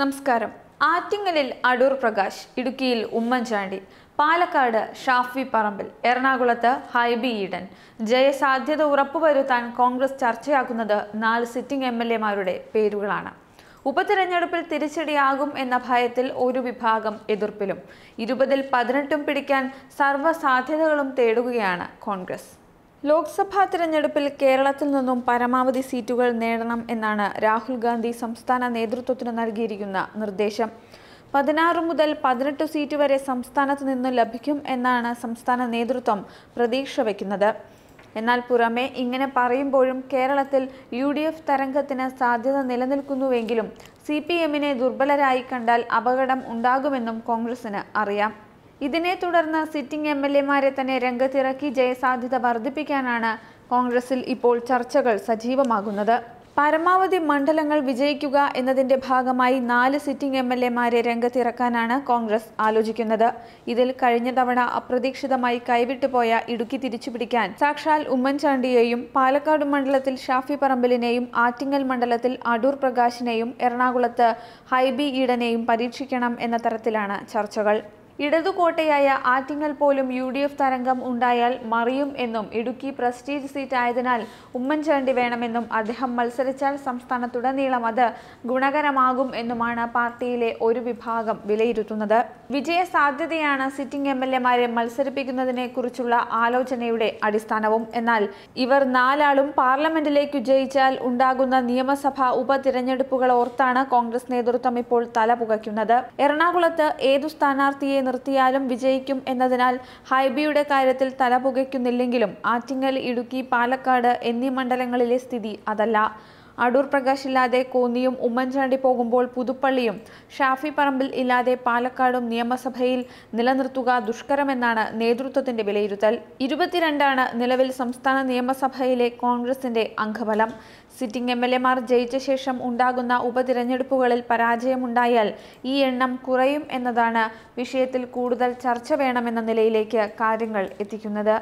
നമസ്കാരം. ആറ്റിങ്ങലിൽ അടൂർ പ്രകാശ് ഇടുക്കിയിൽ ഉമ്മൻചാണ്ടി പാലക്കാട് ഷാഫി പറമ്പിൽ എറണാകുളത്ത് ഹൈബി ഈഡൻ. ജയസാധ്യത ഉറപ്പുവരുത്താൻ കോൺഗ്രസ് ചർച്ചയാക്കുന്നത് നാല് സിറ്റിംഗ് എം എൽ എമാരുടെ പേരുകളാണ്. ഉപതെരഞ്ഞെടുപ്പിൽ തിരിച്ചടിയാകും എന്ന ഭയത്തിൽ ഒരു വിഭാഗം എതിർപ്പിലും. ഇരുപതിൽ പതിനെട്ടും പിടിക്കാൻ സർവസാധ്യതകളും തേടുകയാണ് കോൺഗ്രസ്. ലോക്സഭാ തിരഞ്ഞെടുപ്പിൽ കേരളത്തിൽ നിന്നും പരമാവധി സീറ്റുകൾ നേടണം എന്നാണ് രാഹുൽ ഗാന്ധി സംസ്ഥാന നേതൃത്വത്തിന് നൽകിയിരിക്കുന്ന നിർദ്ദേശം. പതിനാറ് മുതൽ പതിനെട്ട് സീറ്റ് വരെ സംസ്ഥാനത്ത് നിന്ന് ലഭിക്കും എന്നാണ് സംസ്ഥാന നേതൃത്വം പ്രതീക്ഷ വയ്ക്കുന്നത് എന്നാൽ പുറമെ ഇങ്ങനെ പറയുമ്പോഴും കേരളത്തിൽ യു ഡി എഫ് തരംഗത്തിന് സാധ്യത നിലനിൽക്കുന്നുവെങ്കിലും സി പി എമ്മിനെ ദുർബലരായി കണ്ടാൽ അപകടം ഉണ്ടാകുമെന്നും കോൺഗ്രസിന് അറിയാം. ഇതിനെ തുടർന്ന് സിറ്റിംഗ് എം എൽ തന്നെ രംഗത്തിറക്കി ജയസാധ്യത വർദ്ധിപ്പിക്കാനാണ് കോൺഗ്രസിൽ ഇപ്പോൾ ചർച്ചകൾ സജീവമാകുന്നത്. പരമാവധി മണ്ഡലങ്ങൾ വിജയിക്കുക എന്നതിന്റെ ഭാഗമായി നാല് സിറ്റിംഗ് എം എൽ എമാരെ രംഗത്തിറക്കാനാണ് കോൺഗ്രസ് ആലോചിക്കുന്നത്. ഇതിൽ കഴിഞ്ഞ തവണ അപ്രതീക്ഷിതമായി കൈവിട്ടുപോയ ഇടുക്കി തിരിച്ചുപിടിക്കാൻ സാക്ഷാൽ ഉമ്മൻചാണ്ടിയെയും പാലക്കാട് മണ്ഡലത്തിൽ ഷാഫി പറമ്പലിനെയും ആറ്റിങ്ങൽ മണ്ഡലത്തിൽ അടൂർ പ്രകാശിനെയും എറണാകുളത്ത് ഹൈബി ഈഡനെയും പരീക്ഷിക്കണം എന്ന തരത്തിലാണ് ചർച്ചകൾ. ഇടതുകോട്ടയായ ആറ്റിങ്ങൽ പോലും യു ഡി എഫ് തരംഗം ഉണ്ടായാൽ മറിയും എന്നും ഇടുക്കി പ്രസ്റ്റീജ് സീറ്റ് ആയതിനാൽ ഉമ്മൻചാണ്ടി വേണമെന്നും അദ്ദേഹം മത്സരിച്ചാൽ സംസ്ഥാനത്തുടനീളം അത് ഗുണകരമാകും എന്നുമാണ് പാർട്ടിയിലെ ഒരു വിഭാഗം വിലയിരുത്തുന്നത്. വിജയ സാധ്യതയാണ് സിറ്റിംഗ് എം എൽ എമാരെ മത്സരിപ്പിക്കുന്നതിനെ കുറിച്ചുള്ള ആലോചനയുടെ അടിസ്ഥാനവും. എന്നാൽ ഇവർ നാലാളും പാർലമെന്റിലേക്ക് ജയിച്ചാൽ ഉണ്ടാകുന്ന നിയമസഭാ ഉപതിരഞ്ഞെടുപ്പുകൾ ഓർത്താണ് കോൺഗ്രസ് നേതൃത്വം ഇപ്പോൾ തല പുകയ്ക്കുന്നത് എറണാകുളത്ത് ഏതു സ്ഥാനാർത്ഥിയെ നിർത്തിയാലും വിജയിക്കും എന്നതിനാൽ ഹൈബിയുടെ കാര്യത്തിൽ തല പുകയ്ക്കുന്നില്ലെങ്കിലും ആറ്റിങ്ങൽ ഇടുക്കി പാലക്കാട് എന്നീ മണ്ഡലങ്ങളിലെ സ്ഥിതി അതല്ല. അടൂർ പ്രകാശ് ഇല്ലാതെ കോന്നിയും ഉമ്മൻചാണ്ടി പോകുമ്പോൾ പുതുപ്പള്ളിയും ഷാഫി പറമ്പിൽ ഇല്ലാതെ പാലക്കാടും നിയമസഭയിൽ നിലനിർത്തുക ദുഷ്കരമെന്നാണ് നേതൃത്വത്തിന്റെ വിലയിരുത്തൽ. ഇരുപത്തിരണ്ടാണ് നിലവിൽ സംസ്ഥാന നിയമസഭയിലെ കോൺഗ്രസിന്റെ അംഗബലം. സിറ്റിംഗ് എം എൽ എമാർ ജയിച്ച ശേഷം ഉണ്ടാകുന്ന ഉപതിരഞ്ഞെടുപ്പുകളിൽ പരാജയമുണ്ടായാൽ ഈ എണ്ണം കുറയും എന്നതാണ് വിഷയത്തിൽ കൂടുതൽ ചർച്ച വേണമെന്ന നിലയിലേക്ക് കാര്യങ്ങൾ എത്തിക്കുന്നത്.